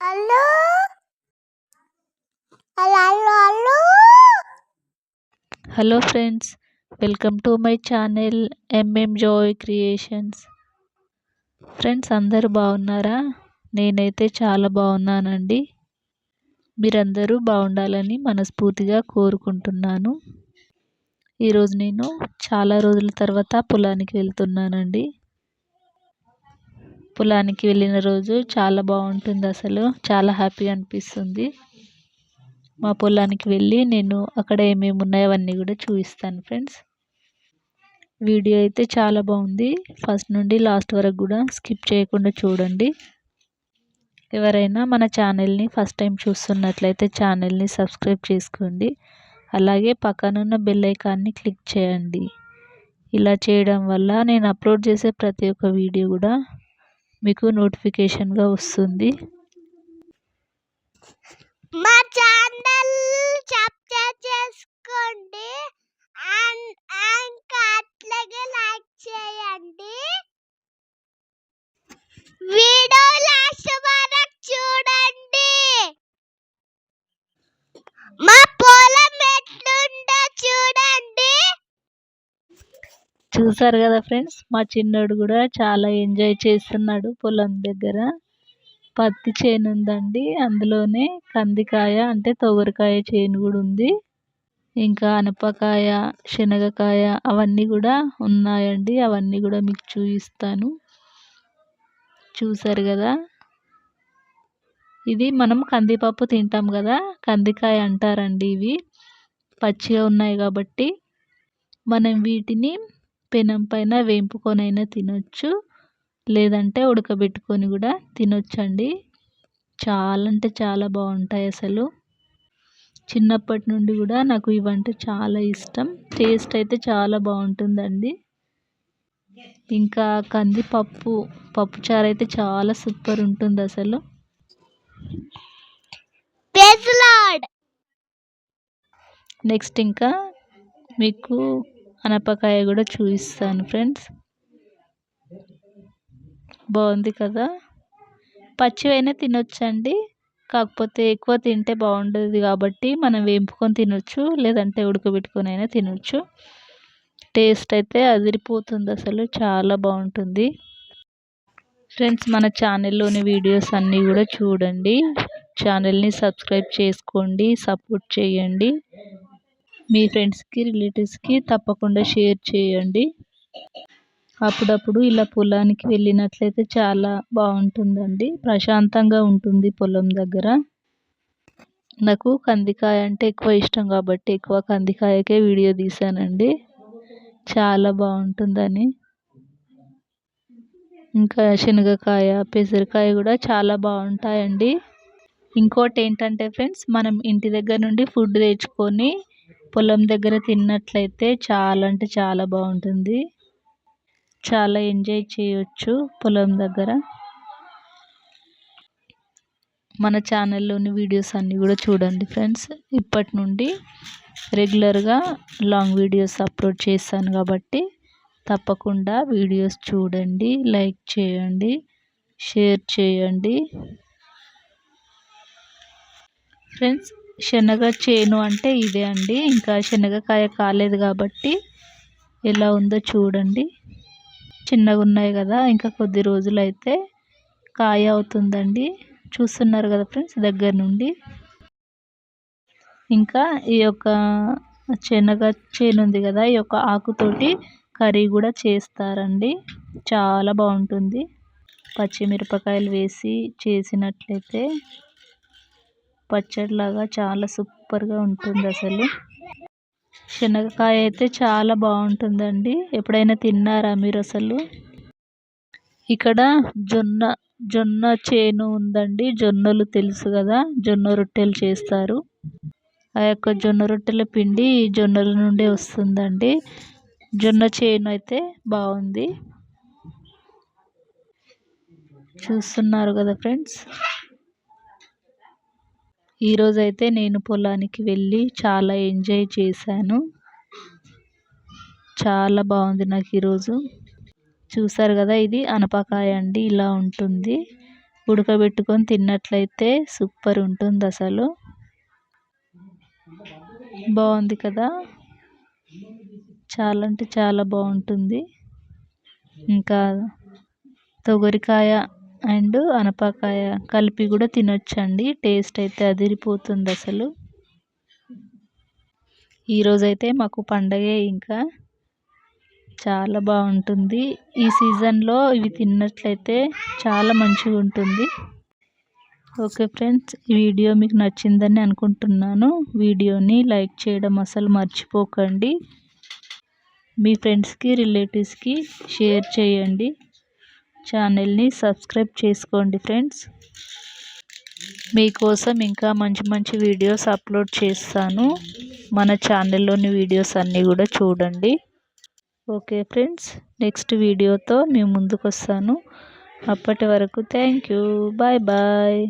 Hello? Allu hello friends welcome to my channel MM Joy creations friends అందరూ బాగున్నారా? నేనైతే చాలా బాగున్నానండి. మీరందరూ బాగుండాలని మనస్ఫూర్తిగా కోరుకుంటున్నాను. ఈరోజు నేను చాలా రోజుల తర్వాత పొలానికి వెళ్తున్నానండి. పొలానికి వెళ్ళిన రోజు చాలా బాగుంటుంది అసలు. చాలా హ్యాపీగా అనిపిస్తుంది. మా పొలానికి వెళ్ళి నేను అక్కడ ఏమేమి ఉన్నాయో అవన్నీ కూడా చూపిస్తాను ఫ్రెండ్స్. వీడియో అయితే చాలా బాగుంది. ఫస్ట్ నుండి లాస్ట్ వరకు కూడా స్కిప్ చేయకుండా చూడండి. ఎవరైనా మన ఛానల్ని ఫస్ట్ టైం చూస్తున్నట్లయితే ఛానల్ని సబ్స్క్రైబ్ చేసుకోండి. అలాగే పక్కనున్న బెల్ ఐకాన్ని క్లిక్ చేయండి. ఇలా చేయడం వల్ల నేను అప్లోడ్ చేసే ప్రతి ఒక్క వీడియో కూడా మీకు నోటిఫికేషన్గా వస్తుంది. మా ఛానల్ సబ్స్క్రైబ్ చేసుకోండి. అండ్ ఇంకా అట్లాగే లైక్ చేయండి వీడియో లాస్ట్ వరకు చూడండి మా పొలం ఎట్లుందో చూడండి చూసారు కదా ఫ్రెండ్స్ మా చిన్నోడు కూడా చాలా ఎంజాయ్ చేస్తున్నాడు పొలం దగ్గర. పత్తి చేను ఉందండి అందులోనే కందికాయ అంటే తొగరికాయ చేను కూడా ఉంది. ఇంకా అనపకాయ శనగకాయ అవన్నీ కూడా ఉన్నాయండి అవన్నీ కూడా మీకు చూపిస్తాను. చూసారు కదా? ఇది మనం కందిపప్పు తింటాం కదా కందికాయ అంటారండి ఇవి. పచ్చిగా ఉన్నాయి కాబట్టి మనం వీటిని పెనం పైన వేంపుకొనైనా తినొచ్చు. లేదంటే ఉడకబెట్టుకొని కూడా తినొచ్చండి. చాలా అంటే చాలా బాగుంటాయి అసలు. చిన్నప్పటి నుండి కూడా నాకు ఇవంటే చాలా ఇష్టం. టేస్ట్ అయితే చాలా బాగుంటుందండి. ఇంకా కందిపప్పు పప్పుచారు అయితే చాలా సూపర్ ఉంటుంది అసలు. నెక్స్ట్ ఇంకా మీకు అనపకాయ కూడా చూపిస్తాను ఫ్రెండ్స్. బాగుంది కదా? పచ్చివైనా తినొచ్చండి. కాకపోతే ఎక్కువ తింటే బాగుండదు కాబట్టి మనం వేపుకొని తినొచ్చు లేదంటే ఉడకబెట్టుకొని అయినా తినొచ్చు. టేస్ట్ అయితే అదిరిపోతుంది అసలు చాలా బాగుంటుంది. ఫ్రెండ్స్ మన ఛానల్లోని వీడియోస్ అన్నీ కూడా చూడండి. ఛానల్ని సబ్స్క్రైబ్ చేసుకోండి సపోర్ట్ చేయండి. మీ ఫ్రెండ్స్కి రిలేటివ్స్కి తప్పకుండా షేర్ చేయండి. అప్పుడప్పుడు ఇలా పొలానికి వెళ్ళినట్లయితే చాలా బాగుంటుందండి. ప్రశాంతంగా ఉంటుంది పొలం దగ్గర. నాకు కందికాయ అంటే ఎక్కువ ఇష్టం కాబట్టి ఎక్కువ కందికాయకే వీడియో తీసానండి. చాలా బాగుంటుందని. ఇంకా శనగకాయ పెసరకాయ కూడా చాలా బాగుంటాయండి. ఇంకోటి ఏంటంటే ఫ్రెండ్స్ మనం ఇంటి దగ్గర నుండి ఫుడ్ తెచ్చుకొని పొలం దగ్గర తిన్నట్లయితే చాలా అంటే చాలా బాగుంటుంది. చాలా ఎంజాయ్ చేయొచ్చు పొలం దగ్గర. మన ఛానల్లోని వీడియోస్ అన్నీ కూడా చూడండి ఫ్రెండ్స్. ఇప్పటి నుండి రెగ్యులర్గా లాంగ్ వీడియోస్ అప్లోడ్ చేస్తాను కాబట్టి తప్పకుండా వీడియోస్ చూడండి లైక్ చేయండి షేర్ చేయండి. ఫ్రెండ్స్ శనగ చేను అంటే ఇదే అండి. ఇంకా శనగకాయ కాలేదు కాబట్టి ఎలా ఉందో చూడండి. చిన్నగా ఉన్నాయి కదా ఇంకా కొద్ది రోజులు అయితే కాయ అవుతుందండి. చూస్తున్నారు కదా ఫ్రెండ్స్ దగ్గర నుండి. ఇంకా ఈ యొక్క శనగ చేను ఉంది కదా ఈ యొక్క ఆకుతోటి కర్రీ కూడా చేస్తారండి. చాలా బాగుంటుంది. పచ్చిమిరపకాయలు వేసి చేసినట్లయితే పచ్చడిలాగా చాలా సూపర్గా ఉంటుంది అసలు. శనగకాయ అయితే చాలా బాగుంటుందండి. ఎప్పుడైనా తిన్నారా మీరు అసలు? ఇక్కడ జొన్న జొన్న చేను ఉందండి. జొన్నలు తెలుసు కదా జొన్న రొట్టెలు చేస్తారు. ఆ యొక్క జొన్న రొట్టెల పిండి జొన్నల నుండి వస్తుందండి. జొన్న చేను అయితే బాగుంది. చూస్తున్నారు కదా ఫ్రెండ్స్. ఈరోజైతే నేను పొలానికి వెళ్ళి చాలా ఎంజాయ్ చేశాను. చాలా బాగుంది నాకు ఈరోజు. చూసారు కదా ఇది అనపకాయ అండి ఇలా ఉంటుంది. ఉడకబెట్టుకొని తిన్నట్లయితే సూపర్ ఉంటుంది అసలు. బాగుంది కదా? చాలా అంటే చాలా బాగుంటుంది. ఇంకా తొగరికాయ అండ్ అనపకాయ కలిపి కూడా తినొచ్చండి. టేస్ట్ అయితే అదిరిపోతుంది అసలు. ఈరోజైతే మాకు పండగే ఇంకా. చాలా బాగుంటుంది. ఈ సీజన్లో ఇవి తిన్నట్లయితే చాలా మంచిగా ఉంటుంది. ఓకే ఫ్రెండ్స్ ఈ వీడియో మీకు నచ్చిందని అనుకుంటున్నాను. వీడియోని లైక్ చేయడం అసలు మర్చిపోకండి. మీ ఫ్రెండ్స్కి రిలేటివ్స్కి షేర్ చేయండి. ఛానల్ని సబ్స్క్రైబ్ చేసుకోండి ఫ్రెండ్స్. మీకోసం ఇంకా మంచి మంచి వీడియోస్ అప్లోడ్ చేస్తాను. మన ఛానల్లోని వీడియోస్ అన్నీ కూడా చూడండి. ఓకే ఫ్రెండ్స్ నెక్స్ట్ వీడియోతో మేము ముందుకు వస్తాను అప్పటి వరకు థ్యాంక్ యూ. Bye bye.